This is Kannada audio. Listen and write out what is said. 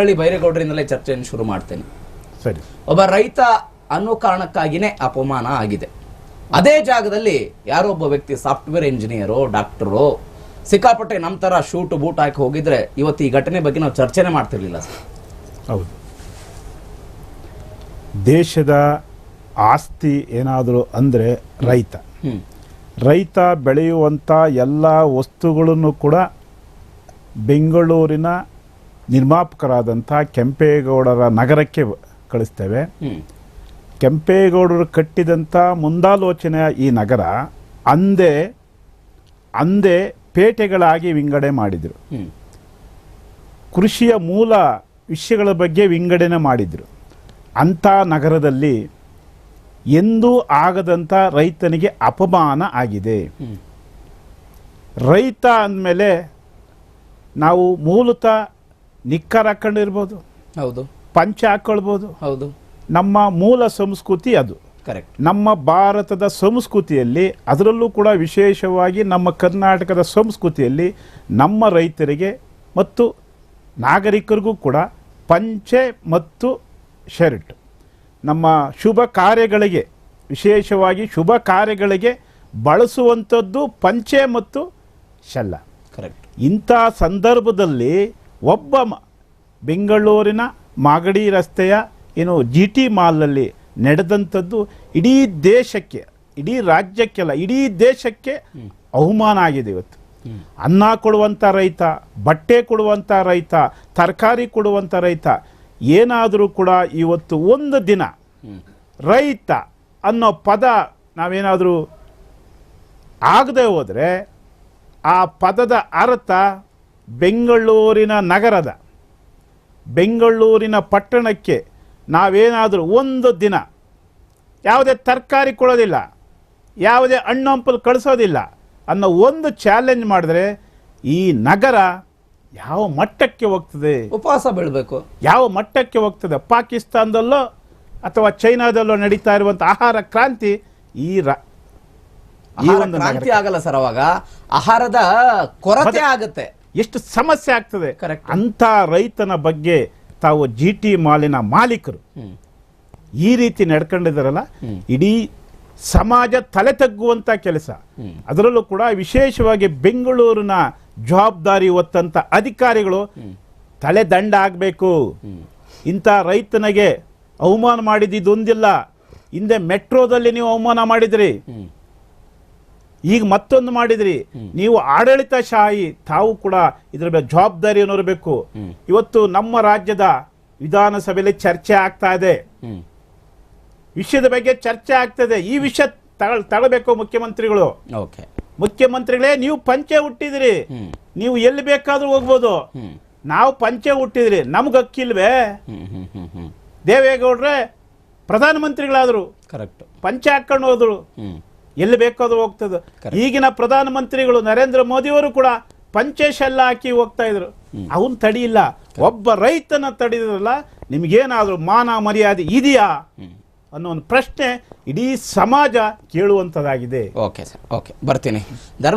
ಹಳ್ಳಿ ಬೈರೇಗೌಡರಿಂದಲೇ ಚರ್ಚೆಯನ್ನು ಶುರು ಮಾಡ್ತೇನೆ. ಸರಿ. ಒಬ್ಬ ರೈತ ಅನ್ನೋ ಕಾರಣಕ್ಕಾಗಿನೇ ಅಪಮಾನ ಆಗಿದೆ. ಅದೇ ಜಾಗದಲ್ಲಿ ಯಾರೋ ಒಬ್ಬ ವ್ಯಕ್ತಿ ಸಾಫ್ಟ್ವೇರ್ ಇಂಜಿನಿಯರು ಡಾಕ್ಟರು ಸಿಕ್ಕಾಪಟ್ಟೆ ನಮ್ಮ ಥರ ಶೂಟ್ ಬೂಟ್ ಹಾಕಿ ಹೋಗಿದ್ರೆ ಇವತ್ತು ಈ ಘಟನೆ ಬಗ್ಗೆ ನಾವು ಚರ್ಚೆನೆ ಮಾಡ್ತಿರ್ಲಿಲ್ಲ ಸರ್. ಹೌದು. ದೇಶದ ಆಸ್ತಿ ಏನಾದರೂ ಅಂದರೆ ರೈತ. ರೈತ ಬೆಳೆಯುವಂಥ ಎಲ್ಲ ವಸ್ತುಗಳನ್ನು ಕೂಡ ಬೆಂಗಳೂರಿನ ನಿರ್ಮಾಪಕರಾದಂಥ ಕೆಂಪೇಗೌಡರ ನಗರಕ್ಕೆ ಕಳಿಸ್ತೇವೆ. ಕೆಂಪೇಗೌಡರು ಕಟ್ಟಿದಂಥ ಮುಂದಾಲೋಚನೆಯ ಈ ನಗರ ಅಂದೇ ಅಂದೇ ಪೇಟೆಗಳಾಗಿ ವಿಂಗಡೆ ಮಾಡಿದರು. ಕೃಷಿಯ ಮೂಲ ವಿಷಯಗಳ ಬಗ್ಗೆ ವಿಂಗಡಣೆ ಮಾಡಿದರು. ಅಂಥ ನಗರದಲ್ಲಿ ಎಂದೂ ಆಗದಂಥ ರೈತನಿಗೆ ಅಪಮಾನ ಆಗಿದೆ. ರೈತ ಅಂದಮೇಲೆ ನಾವು ಮೂಲತಃ ನಿಕ್ಕರ್ ಹಾಕೊಂಡಿರ್ಬೋದು. ಹೌದು. ಪಂಚ ಹಾಕೊಳ್ಬೋದು. ಹೌದು. ನಮ್ಮ ಮೂಲ ಸಂಸ್ಕೃತಿ ಅದು. ಕರೆಕ್ಟ್ ನಮ್ಮ ಭಾರತದ ಸಂಸ್ಕೃತಿಯಲ್ಲಿ ಅದರಲ್ಲೂ ಕೂಡ ವಿಶೇಷವಾಗಿ ನಮ್ಮ ಕರ್ನಾಟಕದ ಸಂಸ್ಕೃತಿಯಲ್ಲಿ ನಮ್ಮ ರೈತರಿಗೆ ಮತ್ತು ನಾಗರಿಕರಿಗೂ ಕೂಡ ಪಂಚೆ ಮತ್ತು ಶರ್ಟ್. ನಮ್ಮ ಶುಭ ಕಾರ್ಯಗಳಿಗೆ ವಿಶೇಷವಾಗಿ ಶುಭ ಕಾರ್ಯಗಳಿಗೆ ಬಳಸುವಂಥದ್ದು ಪಂಚೆ ಮತ್ತು ಶಲ್ಲ. ಕರೆಕ್ಟ್ ಇಂಥ ಸಂದರ್ಭದಲ್ಲಿ ಒಬ್ಬ ಬೆಂಗಳೂರಿನ ಮಾಗಡಿ ರಸ್ತೆಯ ಏನು ಜಿ ಟಿ ಮಾಲ್ನಲ್ಲಿ ನಡೆದಂಥದ್ದು ಇಡೀ ದೇಶಕ್ಕೆ, ಇಡೀ ರಾಜ್ಯಕ್ಕೆಲ್ಲ, ಇಡೀ ದೇಶಕ್ಕೆ ಅವಮಾನ ಆಗಿದೆ ಇವತ್ತು. ಅನ್ನ ಕೊಡುವಂಥ ರೈತ, ಬಟ್ಟೆ ಕೊಡುವಂಥ ರೈತ, ತರಕಾರಿ ಕೊಡುವಂಥ ರೈತ, ಏನಾದರೂ ಕೂಡ ಇವತ್ತು ಒಂದು ದಿನ ರೈತ ಅನ್ನೋ ಪದ ನಾವೇನಾದರೂ ಆಗದೆ ಹೋದರೆ ಆ ಪದದ ಅರ್ಥ ಬೆಂಗಳೂರಿನ ನಗರದ ಬೆಂಗಳೂರಿನ ಪಟ್ಟಣಕ್ಕೆ ನಾವೇನಾದರೂ ಒಂದು ದಿನ ಯಾವುದೇ ತರಕಾರಿ ಕೊಡೋದಿಲ್ಲ ಯಾವುದೇ ಹಣ್ಣು ಹಂಪಲು ಕಳಿಸೋದಿಲ್ಲ ಅನ್ನೋ ಒಂದು ಚಾಲೆಂಜ್ ಮಾಡಿದ್ರೆ ಈ ನಗರ ಯಾವ ಮಟ್ಟಕ್ಕೆ ಹೋಗ್ತದೆ? ಉಪವಾಸ ಬೀಳಬೇಕು. ಯಾವ ಮಟ್ಟಕ್ಕೆ ಹೋಗ್ತದೆ? ಪಾಕಿಸ್ತಾನದಲ್ಲೋ ಅಥವಾ ಚೈನಾದಲ್ಲೋ ನಡೀತಾ ಇರುವಂಥ ಆಹಾರ ಕ್ರಾಂತಿ ಈ ರ- ಈ ಆಹಾರ ಒಂದು ಕ್ರಾಂತಿ ಆಗಲ್ಲ ಸರ್ ಅವಾಗ. ಆಹಾರದ ಕೊರತೆ ಆಗುತ್ತೆ. ಎಷ್ಟು ಸಮಸ್ಯೆ ಆಗ್ತದೆ. ಅಂತ ರೈತನ ಬಗ್ಗೆ ತಾವು ಜಿ ಟಿ ಮಾಲಿನ ಮಾಲೀಕರು. ಈ ರೀತಿ ನಡ್ಕೊಂಡಿದ್ದಾರಲ್ಲ. ಇಡೀ ಸಮಾಜ ತಲೆ ತಗ್ಗುವಂತ ಕೆಲಸ. ಅದರಲ್ಲೂ ಕೂಡ ವಿಶೇಷವಾಗಿ ಬೆಂಗಳೂರಿನ ಜವಾಬ್ದಾರಿ ಹೊತ್ತಂತ ಅಧಿಕಾರಿಗಳು ತಲೆ ದಂಡ ಆಗಬೇಕು. ಇಂಥ ರೈತನಿಗೆ ಅವಮಾನ ಮಾಡಿದ್ದೊಂದಿಲ್ಲ ಹಿಂದೆ ಮೆಟ್ರೋದಲ್ಲಿ ನೀವು ಅವಮಾನ ಮಾಡಿದ್ರಿ. ಈಗ ಮತ್ತೊಂದು ಮಾಡಿದ್ರಿ. ನೀವು ಆಡಳಿತ ಶಾಹಿ ತಾವು ಕೂಡ ಇದರ ಮೇಲೆ ಜವಾಬ್ದಾರಿ ಇರಬೇಕು ಇವತ್ತು ನಮ್ಮ ರಾಜ್ಯದ ವಿಧಾನಸಭೆಯಲ್ಲಿ ಚರ್ಚೆ ಆಗ್ತಾ ಇದೆ. ವಿಷಯದ ಬಗ್ಗೆ ಚರ್ಚೆ ಆಗ್ತದೆ ಈ ವಿಷಯ ತಗೊಳ್ ತಗೊಳ್ಬೇಕು ಮುಖ್ಯಮಂತ್ರಿಗಳು. ಓಕೆ. ಮುಖ್ಯಮಂತ್ರಿಗಳೇ ನೀವು ಪಂಚೆ ಹುಟ್ಟಿದ್ರಿ. ನೀವು ಎಲ್ಲಿ ಬೇಕಾದ್ರೂ ಹೋಗ್ಬೋದು. ನಾವು ಪಂಚೆ ಹುಟ್ಟಿದ್ರಿ. ನಮ್ಗೆ ಅಕ್ಕಿಲ್ವೇ ದೇವೇಗೌಡ್ರೆ ಪ್ರಧಾನಮಂತ್ರಿಗಳಾದ್ರು. ಕರೆಕ್ಟ್. ಪಂಚೆ ಹಾಕೊಂಡು ಹೋದ್ರು. ಎಲ್ಲಿ ಬೇಕಾದ್ರೂ ಹೋಗ್ತದೆ. ಈಗಿನ ಪ್ರಧಾನಮಂತ್ರಿಗಳು ನರೇಂದ್ರ ಮೋದಿಯವರು ಕೂಡ ಪಂಚೆ ಶೆಲ್ಲ ಹಾಕಿ ಹೋಗ್ತಾ ಇದ್ರು. ಅವನ್ ತಡಿಯಿಲ್ಲ. ಒಬ್ಬ ರೈತನ ತಡಿದ್ರಲ್ಲ ನಿಮ್ಗೇನಾದ್ರೂ ಮಾನ ಮರ್ಯಾದೆ ಇದೆಯಾ? ಅನ್ನೋ ಒಂದು ಪ್ರಶ್ನೆ ಇಡೀ ಸಮಾಜ ಕೇಳುವಂಥದ್ದಾಗಿದೆ ಓಕೆ ಸರ್ ಓಕೆ ಬರ್ತೀನಿ.